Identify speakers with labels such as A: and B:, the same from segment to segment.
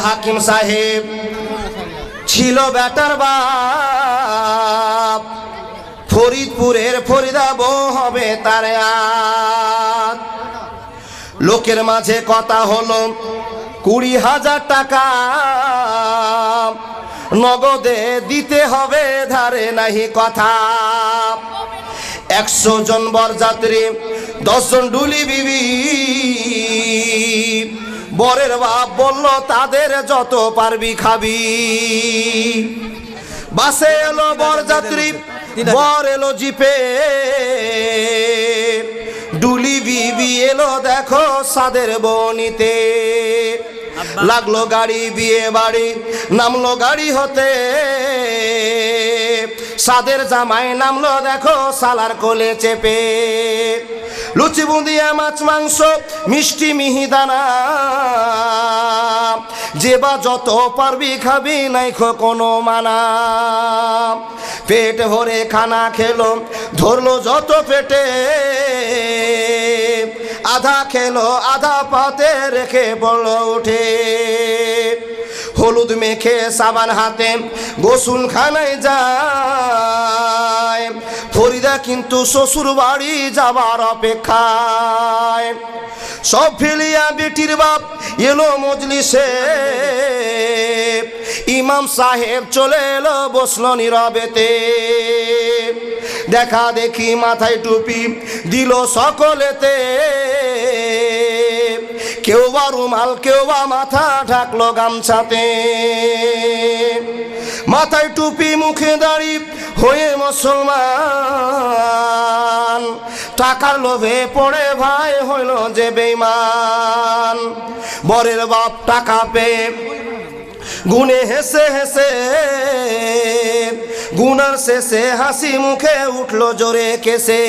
A: হাকিম সাহেব। ছিল বেটার বাপ। ফরিদপুরের ফরিদা বউ হবে তার। লোকের মাঝে কথা হলো, কুড়ি হাজার টাকা। নগদে দিতে হবে, ধারে নাহি কথা। একশো জন বরযাত্রী, দশজন ডুলি বিবি। বরের বাপ বলল, তাদের যত পারবি খাবি। বাসে এলো বরযাত্রী, বর এলো জিপে। ডুলি বিবি এলো, দেখো সাদের বনিতে। লাগল গাড়ি, বিয়ে বাড়ি, নামলো গাড়ি হতে। সাদের জামাই নামলো, দেখো সালার কোলে চেপে। লুচি বুঁদিয়া মাছ, মাংস, মিষ্টি মিহিদানা যে বা যত পারবি খাবি, নাই কোনো মানা। পেট ভরে খানা খেলো, ধরলো যত পেটে। আধা খেলো, আধা পাতে রেখে বলল উঠে। হলুদ মেখে সাবান হাতে গোসুল খানায় যায় ফরিদা কিন্তু শ্বশুর বাড়ি যাবার অপেক্ষায়। সব ফেলিয়া বেটির বাপ এলো মজলিসে। ইমাম সাহেব চলে এলো বসল নীরবেতে। দেখা দেখি মাথায় টুপি দিল সকলেতে। কেউ বা রুমাল, কেউ বা মাথা ঢাকলো গামছাতে। মাথায় টুপি, মুখে দাড়ি, হয়ে মুসলমান। টাকার লোভে পড়ে ভাই হইল যে বেইমান বরের বাপ টাকা পেয়ে গুনে হেসে হেসে, গুনার শেষে হাসি মুখে উঠল জোরে কেসে।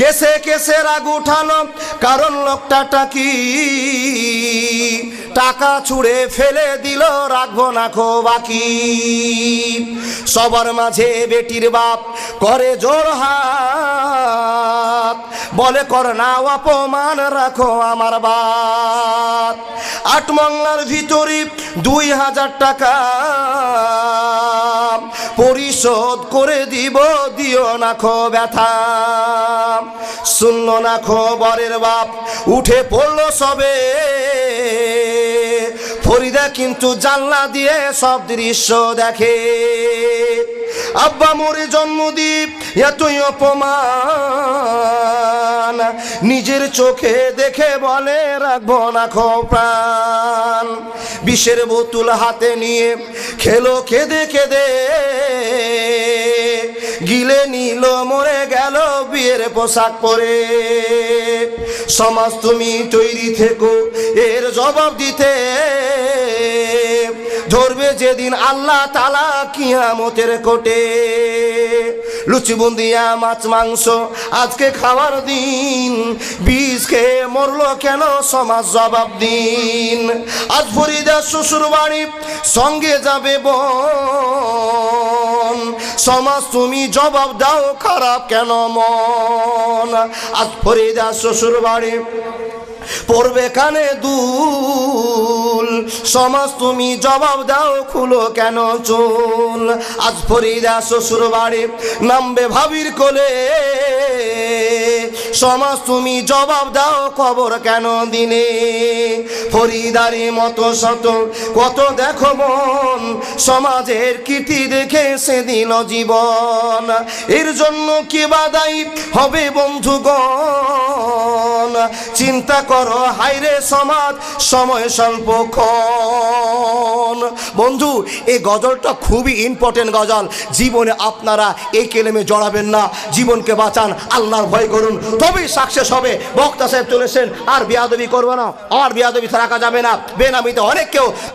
A: কেসে কেসে রাগ উঠালো, কারণ লোকটা টাকি। টাকা ছুড়ে ফেলে দিল রাখব না খো বাকি সবার মাঝে বেটির বাপ করে জোর হাত। বলে, কর না অপমান, রাখো আমার বাপ। আট মংলার ভিতরে দুই হাজার টাকা পরিশোধ করে দিব, দিও না খো ব্যথা। শুনল না খো বরের বাপ, উঠে পড়ল সবে। ফরিদা কিন্তু জানলা দিয়ে সব দৃশ্য দেখে। আব্বা মোরে জন্মদ্বীপ, এতই অপমান। নিজের চোখে দেখে বলে, রাখব না প্রাণ। বিষের বোতল হাতে নিয়ে খেলো কেঁদে কেঁদে। গিলে নিল, মরে গেল বিয়ের পোশাক পরে। সমাজ তুমি তৈরি থেকো, এর জবাব দিতে। ধরবে যেদিন আল্লাহ তালা কিয়ামতের কোটে। লুচি বুন্দিয়া মাছ, মাংস আজকে খাওয়ার দিন। বিষ খেয়ে মরলো কেন? সমাজ জবাব দিন। আজ ফরিদা শ্বশুর বাড়ি সঙ্গে যাবে বোন সমাজ তুমি জবাব দাও, খারাপ কেন মন? আজ ফরিদা শ্বশুর বাড়ি পড়বে কানে দুল। সমাজ তুমি জবাব দাও, খুলো কেন চুল? আজ ফরিদা শ্বশুর বাড়ি নামবে ভাবির কোলে। সমাজ তুমি জবাব দাও, খবর কেন দিনে ফরিদারি মতো শত, কত দেখো মন, সমাজের কীর্তি দেখে সে দিল জীবন। এর জন্য কি বাদাই হবে বন্ধুগণ? চিন্তা করো হাইরে সমাজ, সময় স্বল্পক্ষণ বন্ধু এই গজলটা খুবই ইম্পর্টেন্ট গজল। জীবনে আপনারা এই কেলেমে জড়াবেন না, জীবনকে বাঁচান, আল্লাহর ভয় করুন। তবেই সাকসেস হবে। বক্তা সাহেব চলেছেন, আর বিয়াদবি করব না। আর বিয়াদবি থাকা যাবে না। বেনামিতে অনেক কেউ